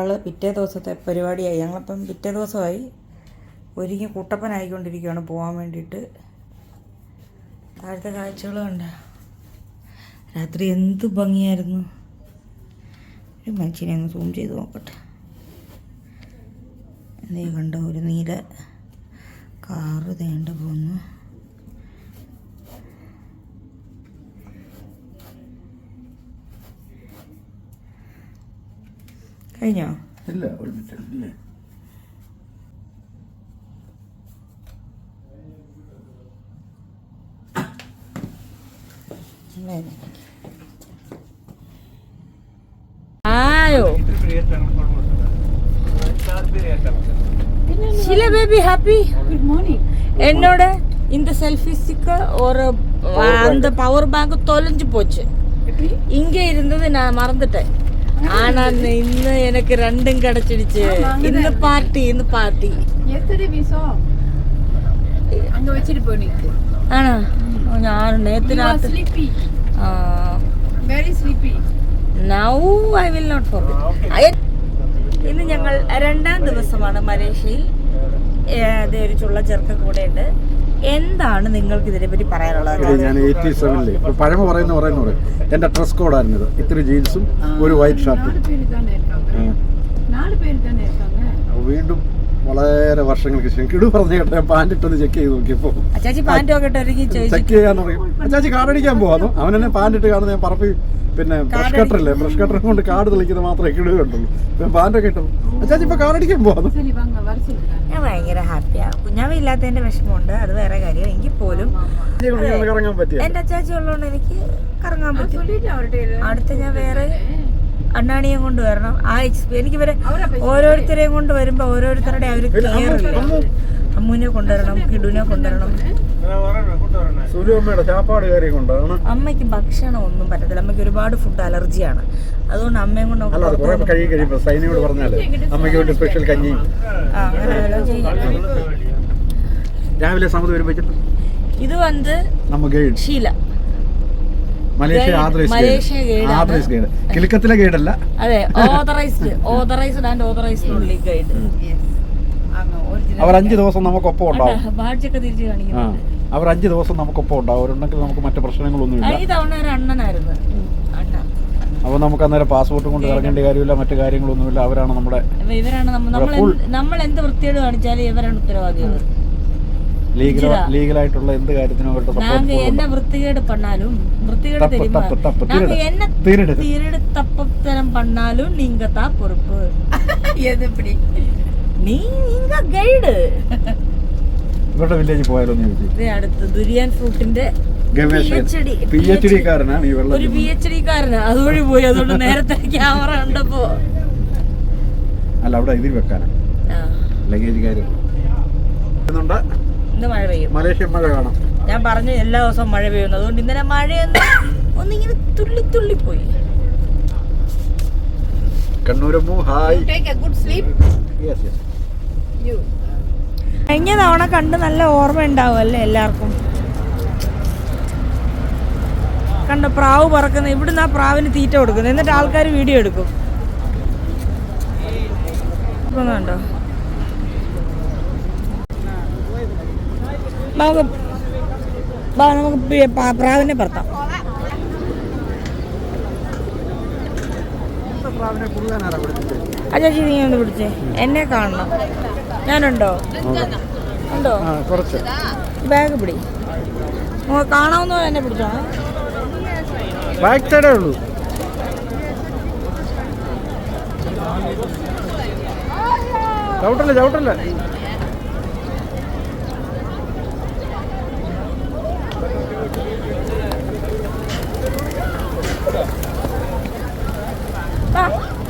ആൾ പിറ്റേ ദിവസത്തെ പരിപാടിയായി. ഞങ്ങളിപ്പം പിറ്റേ ദിവസമായി ഒരുങ്ങി കൂട്ടപ്പനായിക്കൊണ്ടിരിക്കുകയാണ് പോകാൻ വേണ്ടിയിട്ട്. താഴത്തെ കാഴ്ചകൾ കണ്ട. രാത്രി എന്ത് ഭംഗിയായിരുന്നു. ഒരു മനുഷ്യനെ ഒന്ന് സൂം ചെയ്ത് നോക്കട്ടെ. നീ കണ്ട ഒരു നീല കാറ് തേണ്ട പോന്നു. കഴിഞ്ഞോ ഇല്ല ഒരു മിനിറ്റ് ഇല്ലേ ആയോ Sheela baby happy Good morning. என்னோட இந்த செல்ஃபி ஸ்டிக்கர் ஒரு அந்த பவர் பேங்க் தொலைஞ்சு போச்சு இங்கே இருந்தது நான் மறந்துட்டேன் ആണാന്ന് ഇന്ന് എനിക്ക് രണ്ടും കടച്ചിടിച്ച്. ഇന്ന് പാർട്ടി ഇന്ന് പാർട്ടി. ആണോ? ഞാൻ നേരത്തെ രാത്രി now I will not for ഇന്ന് ഞങ്ങൾ രണ്ടാം ദിവസമാണ് മലേഷ്യയിൽ. ദേവിച്ചുള്ള ഒരു ചുള്ള ചെറുക്ക എന്താണ് നിങ്ങൾക്ക് ഇതിനെപ്പറ്റി പറയാനുള്ളത് ഞാൻ എയ്റ്റി സെവനിൽ പഴമ പറയുന്ന പറയുന്ന പറയും. എന്റെ ഡ്രസ് കോഡായിരുന്നത് ഇത്ര ജീൻസും ഒരു വൈറ്റ് ഷർട്ടും വീണ്ടും വളരെ വർഷങ്ങൾക്ക് ശേഷം കിടു പറഞ്ഞു കേട്ടോ. ഞാൻ പാന്റ് ഇട്ടൊന്ന് ചെക്ക് ചെയ്ത് നോക്കിയപ്പോ. ചെക്ക് ചെയ്യാൻ പറയും. അച്ചാച്ചി കാറടിക്കാൻ പോവാന്നു അവൻ എന്നെ പാന്റ് ഇട്ട് കാണുന്ന ഞാൻ പറപ്പി പിന്നെ ബ്രഷ് കട്ടറില്ലേ ബ്രഷ് കട്ടർ കൊണ്ട് കാട് തെളിക്കുന്നത് മാത്രമേ കിടുകയുള്ളൂ പിന്നെ പാന്റൊക്കെ ഇട്ടു അച്ചാച്ചി ഇപ്പൊ കാടടിക്കാൻ പോകുന്നു ഞാൻ ഭയങ്കര ഹാപ്പിയാ. കുഞ്ഞാവില്ലാത്തതിന്റെ വിഷമമുണ്ട്. അത് വേറെ കാര്യം. എങ്കിൽ പോലും എന്റെ അച്ചാച്ചി ഉള്ളതുകൊണ്ട് എനിക്ക് കറങ്ങാൻ പറ്റും. അടുത്ത ഞാൻ വേറെ അണ്ണാണിയെ കൊണ്ട് വരണം. ആ എക്സ്പീരിയൻസ് എനിക്ക് വരെ ഓരോരുത്തരെയും കൊണ്ട് വരുമ്പോ ഓരോരുത്തരുടെ ആ ഒരു കെയർ അമ്മൂനെ കൊണ്ടുവരണം കിടുവിനെ കൊണ്ടുവരണം. അമ്മയ്ക്ക് ഭക്ഷണം ഒന്നും പറ്റത്തില്ല. അമ്മയ്ക്ക് ഒരുപാട് ഫുഡ് അലർജിയാണ്. അതുകൊണ്ട് അമ്മയും കൊണ്ട് അമ്മയ്ക്ക് സ്പെഷ്യൽ കഞ്ഞിയും. രാവിലെ വരുമ്പോ ഇത് വന്ന് Sheela Malaysia Malaysia guide guide കിലുക്കത്തിലെ guide അല്ല. അതെ ഓതറൈസ്ഡ് ഓതറൈസ്ഡ് ആൻഡ് ഓതറൈസ്ഡ് ഉള്ളി ഗൈഡ് അവർ അഞ്ച് ദിവസം നമുക്കൊപ്പം ഉണ്ടാവും. അവർ അഞ്ച് ദിവസം നമുക്കൊപ്പം ഉണ്ടാവും. അവരുണ്ടെങ്കിൽ നമുക്ക് മറ്റു പ്രശ്നങ്ങളൊന്നും ഇല്ല അണ്ണനായിരുന്നു. അപ്പോൾ നമുക്ക് അന്നേരം പാസ്പോർട്ട് കൊണ്ട് ഇറങ്ങേണ്ട കാര്യമില്ല മറ്റു കാര്യങ്ങളൊന്നുമില്ല. അവരാണ് നമ്മുടെ ഇവരാണ് നമ്മൾ എന്ത് വൃത്തിയോട് കാണിച്ചാലും ഇവരാണ് ഉത്തരവാദികൾ ലീഗലായിട്ടുള്ള എന്ത് കാര്യത്തിനും അവരുടെ நாங்க സപ്പോർട്ട് என்ன விருத்திகேடு பண்ணாலும் விருத்திகேடு தப்பு, தெரியுமா தப்பு, தப்பு, நாங்க திருடு. என்ன திருடு. திருடு தப்புத்தனம் பண்ணாலும் நீங்க தான் பொறுப்பு எது இப்படி நீ நீங்க ഗൈഡ് ഇവരുടെ വില്ലേജിൽ പോയാലോ എന്ന് ചോദിച്ചു അടുത്ത് durian ഫ്രൂട്ടിന്റെ ഗവേഷകൻ PhD. P H D കാരനാണ് ഈ വെള്ളം ഒരു പി എച്ച് ഡി കാരന് അതുവഴി പോയി അതുകൊണ്ട് നേരത്തെ ക്യാമറ കണ്ടപ്പോ അല്ല അവിടെ ഇതിൽ വെക്കാനാ ആ, ലഗേജ് കാര്യം എന്നുണ്ട് ഇന്ന് മഴ പെയ്യും മലേഷ്യൻ മഴ കാണാം. ഞാൻ പറഞ്ഞു എല്ലാ ദിവസവും മഴ പെയ്യുന്നു. അതുകൊണ്ട് ഇന്നലെ മഴയൊന്ന് ഒന്നിങ്ങനെ തുള്ളി തുള്ളി പോയി. കണ്ണൂരമ്മു hi. Take a good sleep yes yes you കഴിഞ്ഞ തവണ കണ്ട് നല്ല ഓർമ്മ ഉണ്ടാവും അല്ലേ എല്ലാവർക്കും? കണ്ട പ്രാവ് പറക്കുന്ന ഇവിടുന്ന് ആ പ്രാവിന് തീറ്റ കൊടുക്കുന്നത് എന്നിട്ട് ആൾക്കാർ വീഡിയോ എടുക്കും. കണ്ടോ? നമുക്ക് നമുക്ക് പ്രാവിനെ പറത്താം. അച്ചാച്ചി നീ ഒന്ന് പിടിച്ചേ. എന്നെ കാണണം. ഞാനുണ്ടോ? ഉണ്ടോ? കുറച്ച്. ബാഗ് പിടി. കാണാവുന്ന എന്നെ പിടിച്ചോ ബാക്ക് സൈഡേ ഉള്ളൂ. ചവിട്ടല്ലേ ചവിട്ടല്ല?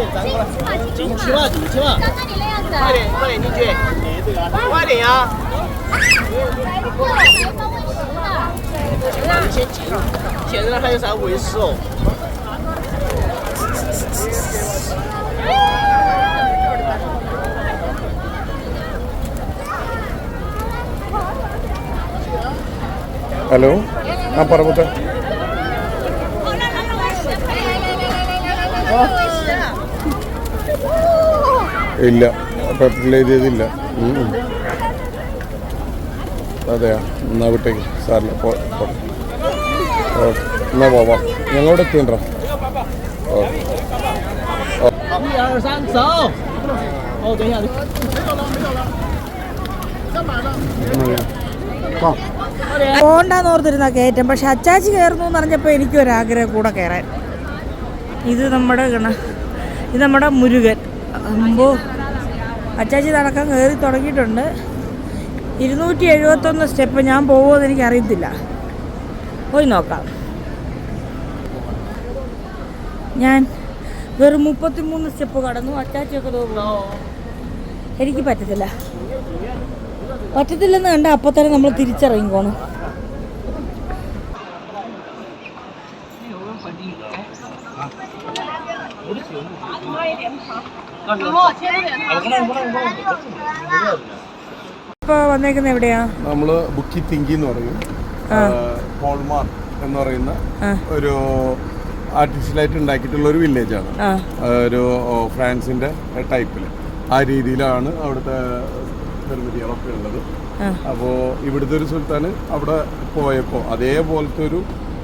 七万几，七万。快点，快点进去，快点呀！你先挤，前面还有啥尾狮哦？ ഹലോ ആ പറമ്പത്തെ ഇല്ല. പറ്റില്ല എഴുതിയതില്ല. അതെയാ. എന്നാ വിട്ടേക്ക്. സാറിന് എന്നാ പോവാ ഞങ്ങളുടെ എത്തിയണ്ടോ? പോണ്ടെന്ന് ഓർത്തിരുന്ന കയറ്റം. പക്ഷെ അച്ചാച്ചി കയറുന്നു എന്ന് പറഞ്ഞപ്പോൾ എനിക്കൊരാഗ്രഹം കൂടെ കയറാൻ. ഇത് നമ്മുടെ ഗണ ഇത് നമ്മുടെ മുരുകൻ. അമ്പോ അച്ചാച്ചി നടക്കാൻ കയറി തുടങ്ങിയിട്ടുണ്ട്. ഇരുന്നൂറ്റി എഴുപത്തൊന്ന് സ്റ്റെപ്പ് ഞാൻ പോകുമെന്ന് എനിക്ക് അറിയത്തില്ല പോയി നോക്കാം. ഞാൻ വെറും മുപ്പത്തിമൂന്ന് സ്റ്റെപ്പ് കടന്നു. അറ്റാച്ചൊക്കെ തോന്നുന്നു എനിക്ക് പറ്റത്തില്ല. പറ്റത്തില്ലെന്ന് കണ്ട അപ്പോൾ തന്നെ നമ്മൾ തിരിച്ചിറങ്ങിക്കോണം ഇപ്പോൾ വന്നേക്കുന്നത് എവിടെയാ? നമ്മൾ ബുക്കി തിങ്കി എന്ന് പറയും. ഹോൾമാർ എന്ന് പറയുന്ന ഒരു ആർട്ടിഫിഷ്യലായിട്ട് ഉണ്ടാക്കിയിട്ടുള്ള ഒരു വില്ലേജാണ് ഒരു ഫ്രാൻസിന്റെ ടൈപ്പിൽ ആ രീതിയിലാണ് അവിടുത്തെ നിർമ്മിതികളൊക്കെ ഉള്ളത്. അപ്പോൾ ഇവിടുത്തെ ഒരു സുൽത്താൻ അവിടെ പോയപ്പോൾ അതേപോലത്തെ ഒരു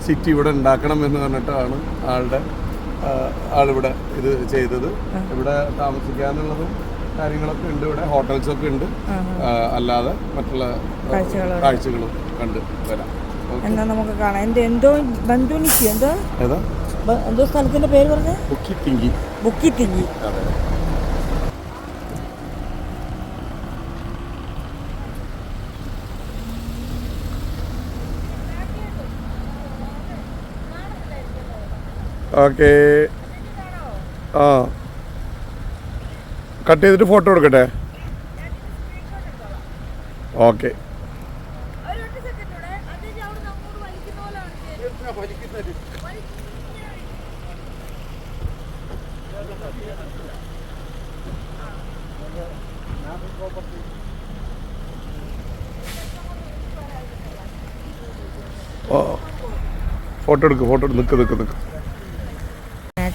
സിറ്റി ഇവിടെ ഉണ്ടാക്കണം എന്ന് പറഞ്ഞിട്ടാണ് ആളുടെ ആളിവിടെ ഇത് ചെയ്തത്. ഇവിടെ താമസിക്കാനുള്ളതും കാര്യങ്ങളൊക്കെ ഉണ്ട് ഇവിടെ. ഹോട്ടൽസൊക്കെ ഉണ്ട്. അല്ലാതെ മറ്റുള്ള കാഴ്ചകളും കണ്ട് വരാം. എന്നാ നമുക്ക് കാണാം. എന്റെ എന്തോ ബന്ധുനിക്ക് എന്തോ? എന്തോ സ്ഥലത്തിന്റെ പേര് പറഞ്ഞേ? ബുക്കി തിങ്കി ബുക്കി തിങ്ങി അതെ. ഓക്കെ. ആ. കട്ട് ചെയ്തിട്ട് ഫോട്ടോ എടുക്കട്ടെ? ഓക്കെ. ഫോട്ടോ എടുക്ക് ഫോട്ടോ എടുക്ക് നിൽക്ക് നിൽക്ക് നിൽക്ക്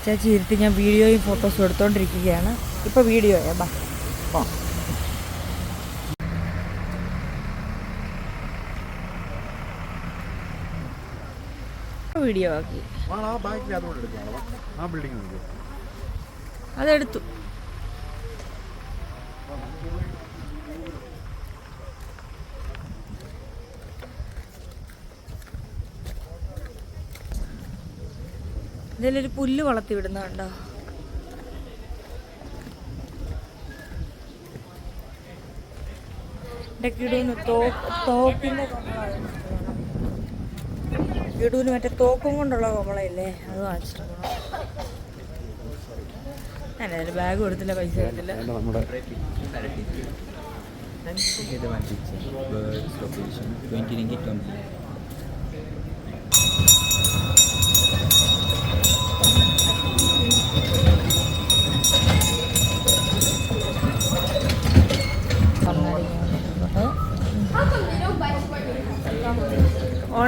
അച്ചാച്ചി ഇരുത്തി ഞാൻ വീഡിയോയും ഫോട്ടോസും എടുത്തോണ്ടിരിക്കുകയാണ്. ഇപ്പൊ വീഡിയോ ബാ. വീഡിയോ ആക്കി. അതെടുത്തു. ഇതിലൊരു പുല്ല് വളർത്തി വിടുന്നുണ്ടോ കിടൂന് മറ്റേ തോക്കും കൊണ്ടുള്ള കോമളയില്ലേ അത് വാങ്ങിച്ചിട്ടുണ്ടോ ഞാനതിന് ബാഗ് കൊടുത്തില്ല പൈസ കൊടുത്തില്ല.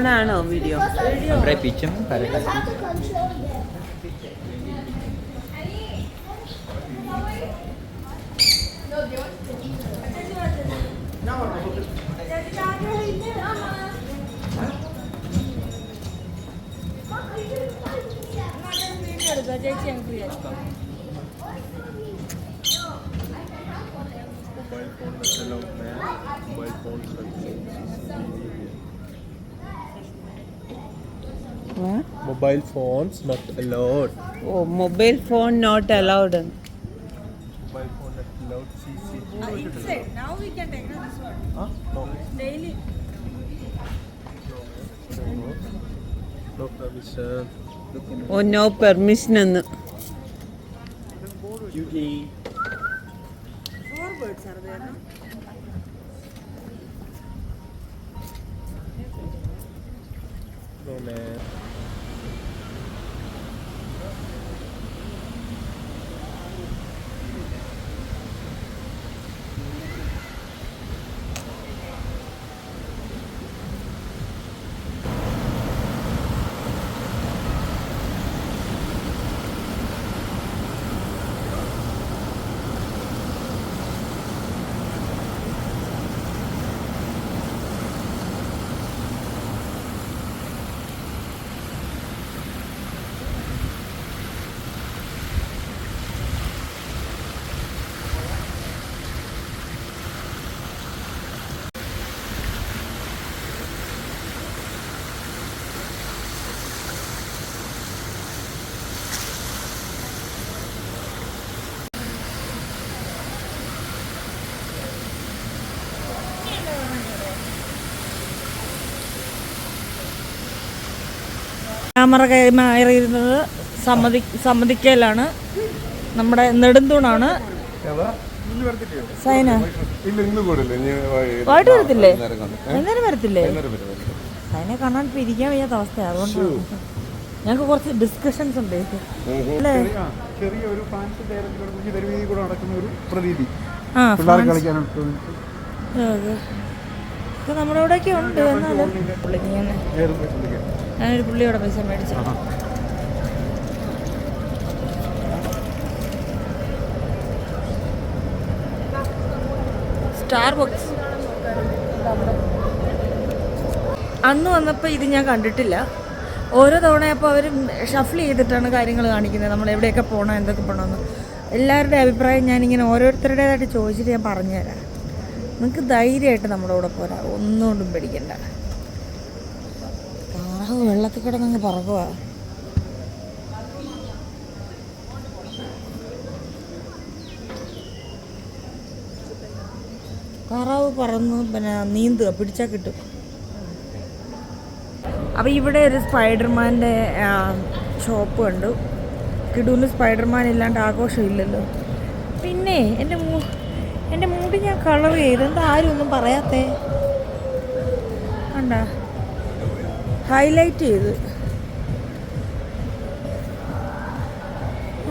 Only video Mobile phones not allowed. Oh, mobile phone not allowed. Mobile phone not allowed. CC. inside. Now we can take this one. Huh? No. Daily. No permission. Oh, no permission എന്ന് UD. Birds are there no? No man. Camera കൈമാറിയിരുന്നത് സമ്മതി സമ്മതിക്കലാണ്. നമ്മുടെ നെടുന്തൂണാണ്? സൈന? വൈകിട്ട് വരത്തില്ലേ? വൈകുന്നേരം വരത്തില്ലേ. സൈനെ കാണാൻ ഇപ്പൊ ഇരിക്കാൻ വയ്യാത്ത അവസ്ഥയാണ് അതുകൊണ്ട് ഞങ്ങൾക്ക് കുറച്ച് ഡിസ്കഷൻസ് ഉണ്ട്. ചെറിയ ഒരു പ്രതീതി. ഇപ്പൊ നമ്മുടെ ഇവിടെയൊക്കെ ഉണ്ട് എന്നാലും. ഞാനൊരു പുള്ളിയോടെ പൈസ മേടിച്ചു സ്റ്റാർ ബോക്സ് അന്ന് വന്നപ്പോൾ ഇത് ഞാൻ കണ്ടിട്ടില്ല. ഓരോ തവണ അപ്പോൾ അവർ ഷഫിൾ ചെയ്തിട്ടാണ് കാര്യങ്ങൾ കാണിക്കുന്നത്. നമ്മൾ എവിടെയൊക്കെ പോകണം എന്തൊക്കെ പോകണമെന്ന് എല്ലാവരുടെ അഭിപ്രായം ഞാനിങ്ങനെ ഓരോരുത്തരുടേതായിട്ട് ചോദിച്ചിട്ട് ഞാൻ പറഞ്ഞുതരാം. നിങ്ങൾക്ക് ധൈര്യമായിട്ട് നമ്മുടെ കൂടെ പോരാ. ഒന്നുകൊണ്ടും പേടിക്കണ്ട. കാറാവ് വെള്ളത്തിൽ കിടന്നങ്ങ് പറക്കുക താറാവ് പറന്ന് പിന്നെ നീന്തുക പിടിച്ചാൽ കിട്ടും. അപ്പോൾ ഇവിടെ ഒരു സ്പൈഡർമാന്റെ ഷോപ്പ് കണ്ടു. കിടൂന്ന് സ്പൈഡർമാൻ ഇല്ലാണ്ട് ആഘോഷമില്ലല്ലോ പിന്നെ എന്റെ മൂ എന്റെ മുടി ഞാൻ കളർ ചെയ്ത്. എന്താ ആരും ഒന്നും പറയാത്തേ? കണ്ട? ഹൈലൈറ്റ് ചെയ്ത്.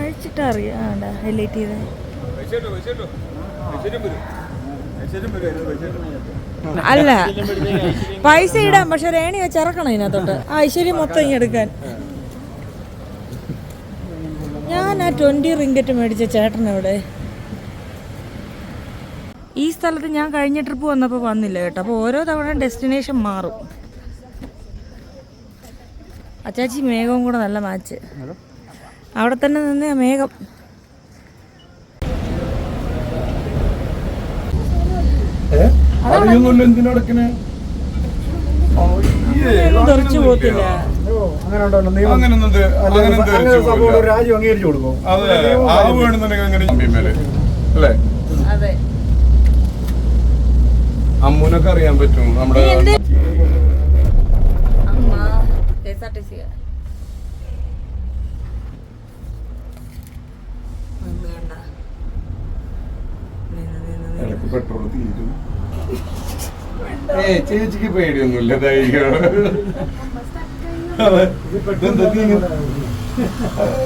അഴിച്ചിട്ടറിയാം ആണ്ട ഹൈലൈറ്റ് ചെയ്ത്. അല്ല പൈസ ഇടാം പക്ഷെ രേണി വെച്ച് ഇറക്കണം ഇതിനകത്തോട്ട്. ഐശ്വര്യം മൊത്തം ഇങ്ങനെ എടുക്കാൻ. ഞാൻ ആ ട്വന്റി റിങ്കറ്റ് മേടിച്ച ചേട്ടൻ എവിടെ? ഈ സ്ഥലത്ത് ഞാൻ കഴിഞ്ഞ ട്രിപ്പ് വന്നപ്പോൾ വന്നില്ല കേട്ടോ. അപ്പോൾ ഓരോ തവണ ഡെസ്റ്റിനേഷൻ മാറും. അച്ചാച്ചി മേഘവും കൂടെ നല്ല മാച്ച് അവിടെ തന്നെ നിന്ന് മേഘം. തെറിച്ചു രാജ്യം അംഗീകരിച്ചു കൊടുക്കും. അതെ ആ വേണമെന്നുണ്ടെങ്കിൽ അങ്ങനെ ചമ്പിമേൽ അല്ലേ അതെ അമ്മൂനൊക്കെ അറിയാൻ പറ്റും നമ്മുടെ അമ്മ K S R T C ഇടയ്ക്ക് പെട്രോൾ തീരും. ഏ ചേച്ചിക്ക് പേടിയൊന്നുമില്ല ധൈര്യം?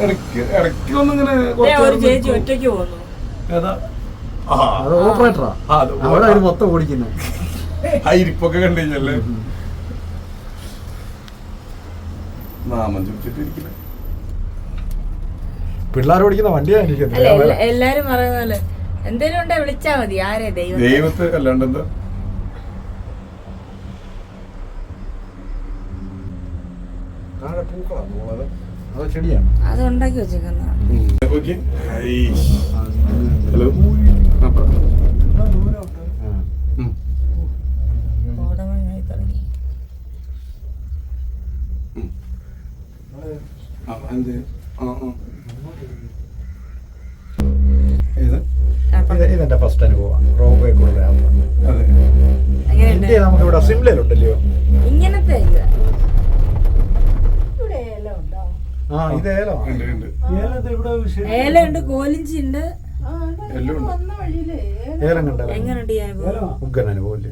ഇടയ്ക്ക് ഇടയ്ക്ക് ഒന്നിങ്ങനെ ചേച്ചി ഒറ്റയ്ക്ക് പോകുന്നു. ഏതാ? അത് ഓപ്പറേറ്ററാ. അവിടെ അത് മൊത്തം ഓടിക്കുന്നത് ആ ഇരിപ്പൊക്കെ കണ്ടു കഴിഞ്ഞല്ലേ? നാമം ചുറ്റിട്ടിരിക്കില്ല പിള്ളേർ ഓടിക്കുന്ന വണ്ടിയാണ് അല്ല ഇരിക്കുന്നത് എല്ലാ- എല്ലാരും പറയുന്ന പോലെ എന്തേലും ഉണ്ടെ വിളിച്ചാ മതി. ആരെ? ദൈവം ദൈവത്തെ അല്ലാണ്ട് എന്താ? അത് ഉണ്ടാക്കി വെച്ചേക്കുന്ന ഹലോ. ഇതെന്റെ ഫസ്റ്റ് അനുഭവമാണ്. റോബേ കൂടെ ഇന്ത്യ നമുക്ക് ഇവിടെ സിംലയിലുണ്ടല്ലോ ഇങ്ങനത്തെ ആ. ഇത് ഏലമാണ് ഉണ്ട്, ഉണ്ട്. കോലിഞ്ചി ഉണ്ട്. എല്ലാം ഉണ്ട്. വന്ന വഴിയിലേ ഏലം കണ്ട എങ്ങനെയുണ്ട് ഈ അനുഭവം? ഉഗ്രൻ അനുഭവമില്ലേ?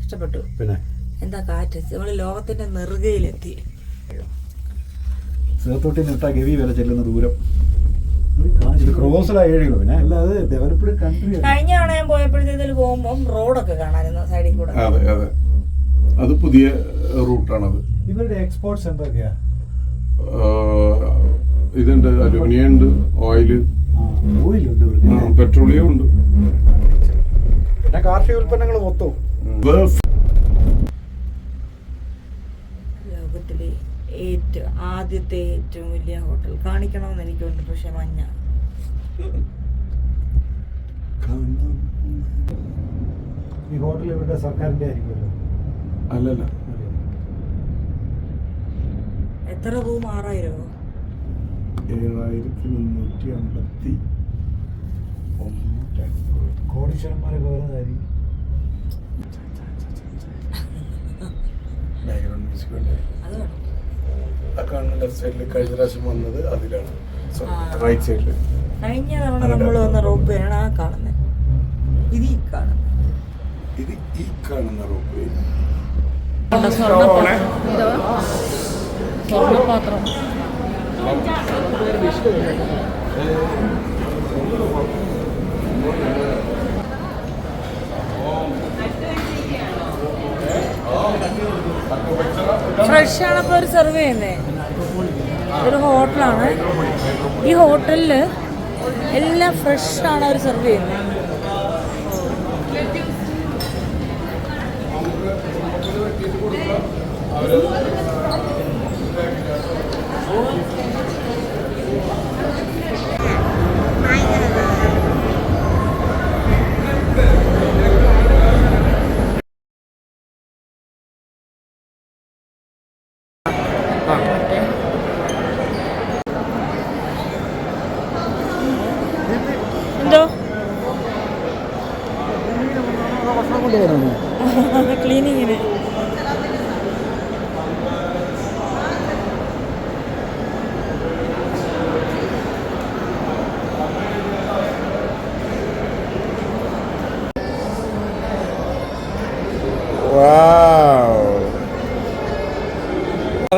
ഇഷ്ടപ്പെട്ടു. പിന്നെ? എന്താ കാറ്റ്? നമ്മൾ ലോകത്തിന്റെ നെറുകയിലെത്തി. സേത്തോട്ടി നിട്ട ഗവി വരെ ചെല്ലുന്ന ദൂരം. കഴിഞ്ഞ തവണ ഞാൻ പോയപ്പോഴത്തേതിൽ പോകുമ്പോൾ റോഡൊക്കെ കാണാമായിരുന്നു സൈഡിൽ കൂടെ. അതെ അതെ. അത് പുതിയ റൂട്ടാണത്. ഇവരുടെ എക്സ്പോർട്സ് എന്തൊക്കെയാ ഇതുണ്ട് അലുമിനിയം ഉണ്ട് ഓയിൽ. ഓയിലുണ്ട് പെട്രോളിയം ഉണ്ട്. പിന്നെ കാർഷിക ഉൽപ്പന്നങ്ങൾ മൊത്തവും ലോകത്തിലെ ഏറ്റവും ആദ്യത്തെ ഏറ്റവും വലിയ ഹോട്ടൽ. കാണിക്കണമെന്ന് എനിക്കുണ്ട് പക്ഷെ മഞ്ഞ. ഈ ഹോട്ടൽ ഇവരുടെ സർക്കാരിന്റെ ആയിരിക്കുമല്ലോ. അല്ലല്ല. എത്ര റൂം? ആറായിരമോ? ഏഴായിരത്തി മുന്നൂറ്റി അമ്പത്തി ഒന്ന് കോടീശ്വരന്മാരൊക്കെ വരുന്നതായിരിക്കും ബാക്ക്ഗ്രൗണ്ട് മ്യൂസിക് വേണം. ആ കാണുന്ന ലെഫ്റ്റ് സൈഡിൽ കഴിഞ്ഞ പ്രാവശ്യം വന്നത് അതിലാണ്. റൈറ്റ് സൈഡിൽ കഴിഞ്ഞ തവണ നമ്മൾ വന്ന റോപ്പ് ആണ് ആ കാണുന്നത്. ഇത് ഈ കാണുന്നത്. ഇത് ഈ കാണുന്ന റോപ്പ് സ്വർണപാത്രം. ഫ്രഷ് ആണ് ഇപ്പോൾ ഒരു സെർവ് ചെയ്യുന്നത് ഒരു ഹോട്ടലാണ് ഈ ഹോട്ടലിൽ എല്ലാം ഫ്രഷ് ആണ് അവർ സെർവ് ചെയ്യുന്നത് എന്തോ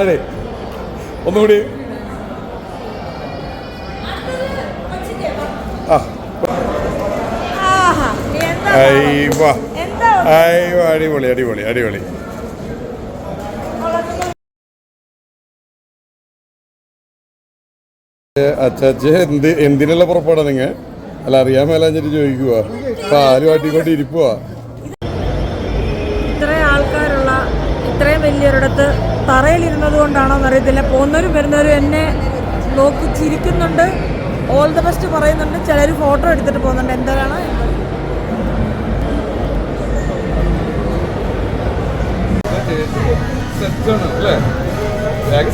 അതെ. ഒന്നുകൂടി. അടിപൊളി അടിപൊളി അടിപൊളി. അച്ചാച്ച എന്ത് എന്തിനുള്ള പുറപ്പാടാ നിങ്ങൾ അല്ല അറിയാൻ മേലാഞ്ഞിട്ട് ചോദിക്കുക പാൽ വാട്ടിക്കൊണ്ട് ഇത്രയും വലിയൊരിടത്ത് തറയിലിരുന്നത് കൊണ്ടാണോ എന്നറിയത്തില്ല പോകുന്നവരും വരുന്നവരും എന്നെ നോക്കി ചിരിക്കുന്നുണ്ട്. ഓൾ ദ ബെസ്റ്റ് പറയുന്നുണ്ട്. ചിലർ ഫോട്ടോ എടുത്തിട്ട് പോകുന്നുണ്ട്. എന്താണ് അല്ലേ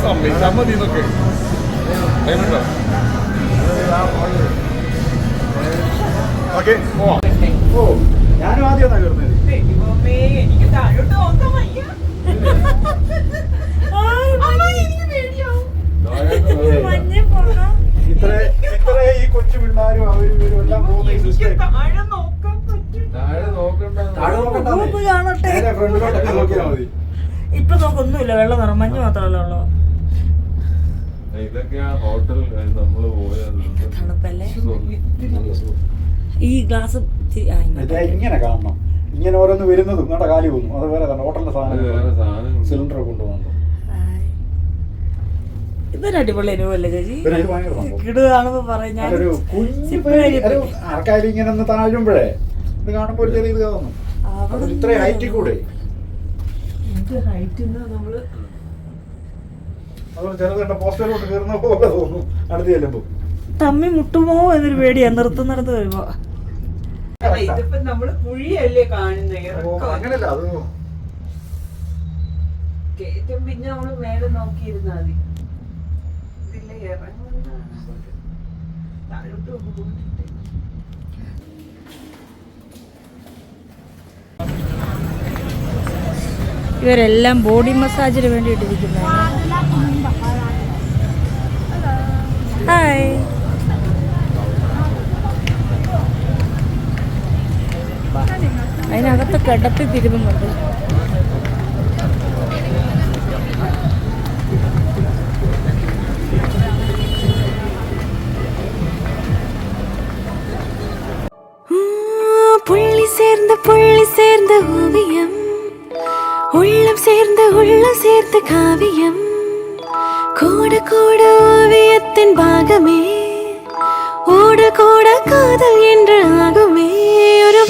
സമ്മതിച്ചാൽ മതി എന്നൊക്കെ ഓക്കെ ഓ ഞാനും ആദ്യം കയറുന്നത് എനിക്ക് താഴോട്ട് നോക്കാൻ വയ്യ. ഇത്ര ഇത്ര ഈ കൊച്ചു പിള്ളേരും അവരും ഇവരും എല്ലാം പോകുന്ന സിസ്റ്റം താഴെ പറ്റും താഴെ നോക്കണ്ട ഫ്രണ്ടിലോട്ടൊക്കെ നോക്കിയാൽ മതി ഇപ്പൊ നോക്കൊന്നുമില്ല വെള്ളം നിറം മഞ്ഞ് മാത്രമല്ല ഉള്ളൂ ഈ ഗ്ലാസ് ഇങ്ങനെ കാണണം. ഇങ്ങനെ ഓരോന്ന് വരുന്നതും നിങ്ങളുടെ കാലി പോകുന്നു. അത് വേറെ തന്നെ ഹോട്ടലിന്റെ സാധനം സിലിണ്ടർ കൊണ്ടുപോകുന്നു ഇതൊരു അടിപൊളി അനുഭവല്ലേ ചേച്ചി? പിന്നെ ഇത് ഭയങ്കര സംഭവം. കിട് ഞാൻ അതൊരു കുഞ്ഞു സിപ്പ് പേടി കാര്യം ഇങ്ങനെ ഒന്ന് താഴുമ്പോഴേ ഇത് കാണുമ്പോൾ ഒരു ചെറിയ ഇത് തോന്നും ഇത്ര ഹൈറ്റിൽ കൂടെ. അതുപോലെ തമ്മി മുട്ടുമോ എന്നൊരു പേടിയാ. നിർത്തുന്നിടത്ത് വരുമ്പോ. ഇതിപ്പോ നമ്മൾ കുഴിയല്ലേ കാണുന്നത് അങ്ങനല്ല അത് കേറ്റം പിന്നെ നമ്മൾ മേലെ നോക്കിയിരുന്നാ മതി. ഇതില്ല ഇറങ്ങുന്നതാണ് താഴോട്ട് പോകുന്നുണ്ട് ഇവരെല്ലാം ബോഡി മസാജിന് വേണ്ടിയിട്ടിരിക്കുന്ന ഹായ് അതിനകത്ത് കിടത്തി തിരുമുന്നുണ്ട് புள்ளி சேர்ந்த புள்ளி சேர்ந்த ஓவியம் உள்ளம் சேர்ந்த உள்ளம் சேர்ந்த காவியம் கூட கூட ஓவியத்தின் பாகமே ஓட கூட காதல் என்று ஆகுமே ஒரு